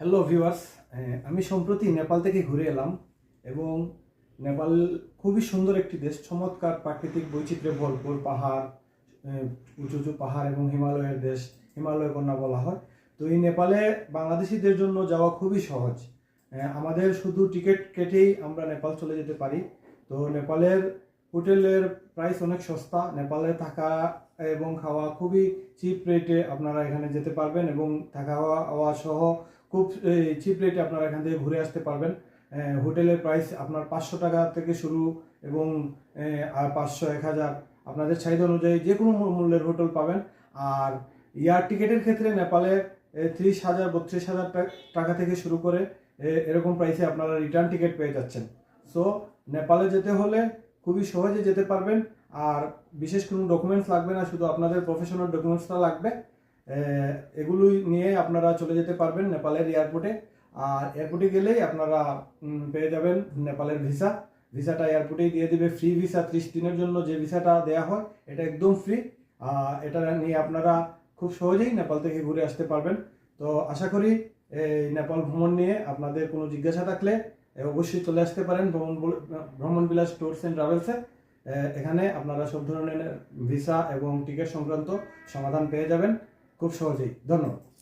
Hello viewers আমি সম্প্রতি নেপাল থেকে ঘুরে এলাম এবং নেপাল খুবই সুন্দর একটি দেশ। চমৎকার প্রাকৃতিক বৈচিত্র্যে, ভরপুর পাহাড় উঁচু উঁচু পাহাড় এবং হিমালয়ের দেশ। হিমালয় কন্যা বলা হয়। তো এই নেপালে বাংলাদেশিদের জন্য যাওয়া খুবই সহজ। আমাদের শুধু টিকিট কেটেই আমরা নেপাল চলে যেতে পারি। তো নেপালের হোটেলের প্রাইস অনেক সস্তা। নেপালে থাকা এবং খাওয়া খুবই চিপ রেটে আপনারা এখানে যেতে পারবেন এবং থাকা খাওয়া সহ খুব চিপ রেটে আপনারা এখান থেকে ঘুরে আসতে পারবেন। হোটেলের প্রাইস আপনার পাঁচশো টাকা থেকে শুরু এবং পাঁচশো, এক হাজার। আপনাদের চাহিদা অনুযায়ী যে কোনো মূল্যের হোটেল পাবেন। আর এয়ার টিকেটের ক্ষেত্রে নেপালে ত্রিশ হাজার, বত্রিশ হাজার টাকা থেকে শুরু করে এরকম প্রাইসে আপনারা রিটার্ন টিকিট পেয়ে যাচ্ছেন। সো নেপালে যেতে হলে খুবই সহজে যেতে পারবেন। আর বিশেষ কোনো ডকুমেন্টস লাগবে না, শুধু আপনাদের প্রফেশনাল ডকুমেন্টসটা লাগবে। এগুলোই নিয়ে আপনারা চলে যেতে পারবেন নেপালের এয়ারপোর্টে। আর এয়ারপোর্টে গেলেই আপনারা পেয়ে যাবেন নেপালের ভিসা। ভিসাটা এয়ারপোর্টেই দিয়ে দেবে। ফ্রি ভিসা ত্রিশ দিনের জন্য যে ভিসাটা দেওয়া হয়, এটা একদম ফ্রি। এটা নিয়ে আপনারা খুব সহজেই নেপাল থেকে ঘুরে আসতে পারবেন। তো আশা করি এই নেপাল ভ্রমণ নিয়ে আপনাদের কোনো জিজ্ঞাসা থাকলে অবশ্যই চলে আসতে পারেন ভ্রমণ ভ্রমণ বিলাস ট্যুরস অ্যান্ড ট্রাভেলসে। এখানে আপনারা সব ধরনের ভিসা এবং টিকিট সংক্রান্ত সমাধান পেয়ে যাবেন। খুব সহজেই। ধন্যবাদ।